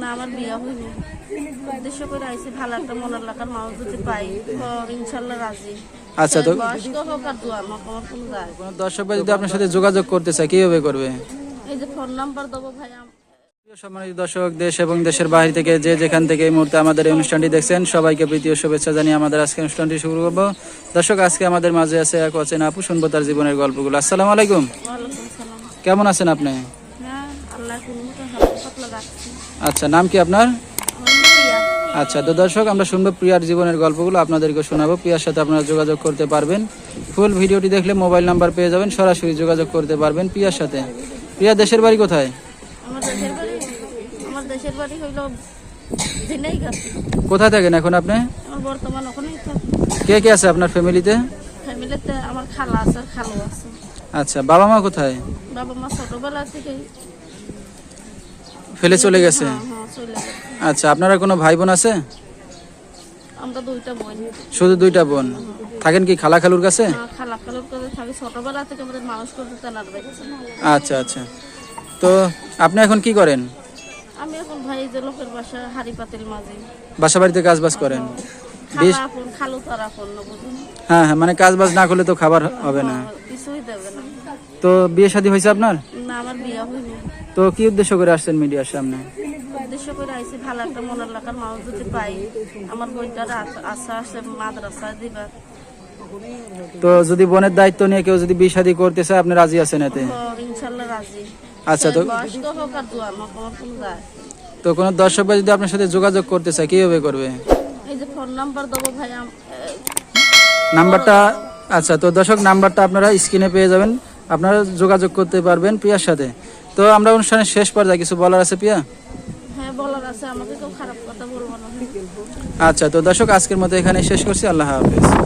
না আমার বিয়ে উদ্দেশ্য করে ভালো একটা মনের লাগার মানুষ যদি পাই ইনশাল্লাহ রাজি। আচ্ছা, তো- দর্শক ভাই যদি আপনার সাথে যোগাযোগ করতে চায় কীভাবে করবে? এই যে ফোন নাম্বার দেবো ভাই সম্মানিত দর্শক দেশ এবং দেশের বাইরে থেকে যে যেখান থেকে এই মুহূর্তে আমাদের এই অনুষ্ঠানটি দেখছেন সবাইকে শুভেচ্ছা জানিয়ে আমাদের আজকে অনুষ্ঠানটি শুরু করব। দর্শক আজকে আমাদের মাঝে আছে এক অচেনা আপু শুনব তার জীবনের গল্পগুলো। আসসালামু আলাইকুম। কেমন আছেন আপনি? আচ্ছা নাম কি আপনার? আচ্ছা তো দর্শক আমরা শুনব প্রিয়ার জীবনের গল্পগুলো আপনাদেরকে শোনাবো। প্রিয়ার সাথে আপনারা যোগাযোগ করতে পারবেন। ফুল ভিডিওটি দেখলে মোবাইল নাম্বার পেয়ে যাবেন সরাসরি যোগাযোগ করতে পারবেন প্রিয়ার সাথে। প্রিয়া দেশের বাড়ি কোথায়? কোথায় থাকেন এখন আপনি? কে কে আছে আপনার ফ্যামিলিতে? আচ্ছা বাবা মা কোথায়? বাবা মা ছোটবেলা থেকে ফেলে চলে গেছে? হ্যাঁ হ্যাঁ চলে গেছে। আচ্ছা আপনারা কোনো ভাই বোন আছে? আমরা দুইটা বোন। শুধু দুইটা বোন? থাকেন কি খালা খালুর কাছে? খালা খালুর করে থাকি। ছোটবেলা থেকে আমাদের মানুষ করতে তেনার আচ্ছা আচ্ছা। তো আপনি এখন কি করেন? আমি এখন ভাই যে লোকের বাসা হাড়ি পাতিল মাঝে। বাসা বাড়িতে কাজ বাজ করেন খালা খালু তার আপন হ্যাঁ হ্যাঁ মানে কাজ বাজ না করলে তো খাবার হবে না কিছুই দেবে না। তো বিয়ে শাদী হয়েছে আপনার? না আমার বিয়ে হয়নি। তো কি উদ্দেশ্য করে আসছেন মিডিয়ার সামনে? উদ্দেশ্য করে আইসি ভালো একটা মনের লাগার মানুষ যদি পাই আমার বইটার আশা আছে মাদ্রাসা দিবা। তো যদি বোনের দায়িত্ব নিয়ে কেউ যদি বিয়ে শাদী করতে চায় আপনি রাজি আছেন এতে? রাজি। আচ্ছা তো তো কোনো দর্শক ভাই যদি আপনার সাথে যোগাযোগ করতে চায় কীভাবে করবে? এই যে ফোন নাম্বার দেবো ভাই নাম্বারটা আচ্ছা তো দর্শক নাম্বারটা আপনারা স্ক্রিনে পেয়ে যাবেন। আপনারা যোগাযোগ করতে পারবেন প্রিয়ার সাথে। তো আমরা অনুষ্ঠানের শেষ পর্যায়ে কিছু বলার আছে প্রিয়া হ্যাঁ আচ্ছা তো দর্শক আজকের মতো এখানে শেষ করছি। আল্লাহ হাফেজ।